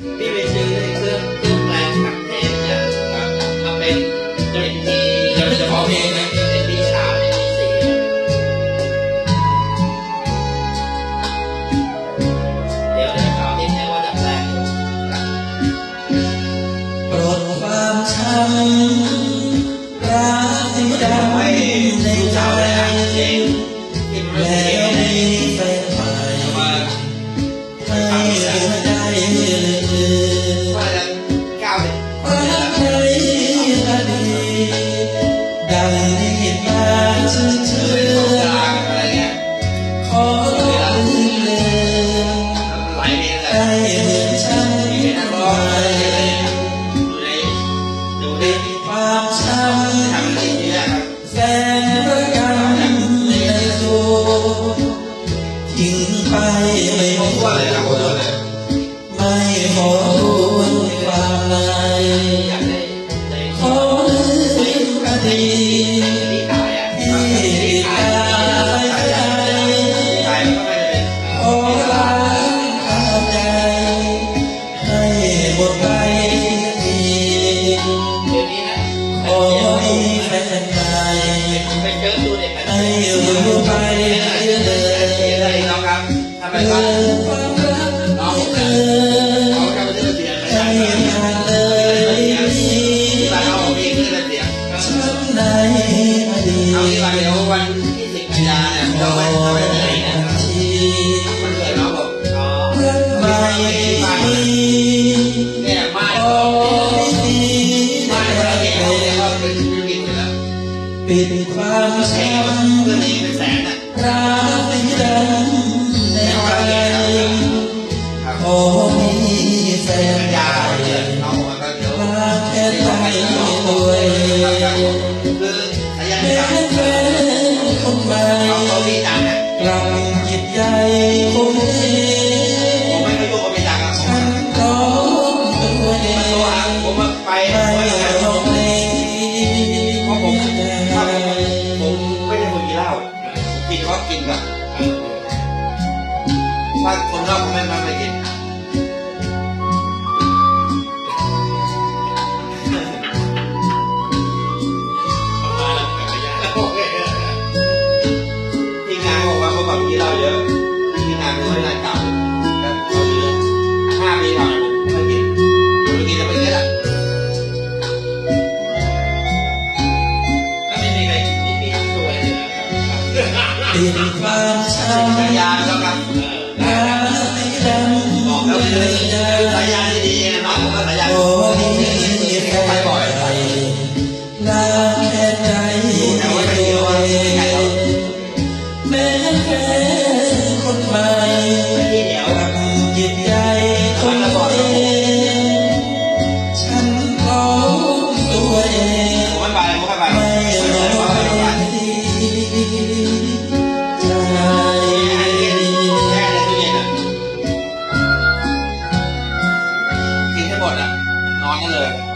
妹妹只有这一 Oh, ในอดีตเอาที่วันเดียววันที่สิบกันยาเนี่ยเราไปเราไปไหนนะทีมันเกิดน้องบอกอ๋อเพื่อนใหม่เนี่ยมาโอ้ดีมาเราเก่งเลยว่านกิจแล้วปิดความเพื่อนเอป็นแสนอะ กลับจิตใจคงดีผมไม่ได้ลูกผมไม่ดังอะฉันก็ตัวเองผมไปไม่ลงเพราะผมผมไม่ได้คนกินเหล้าผมกินเพราะกินก่อนถ้าคนรอบไม่มาไม่กิน หมดอะนอนได้เลย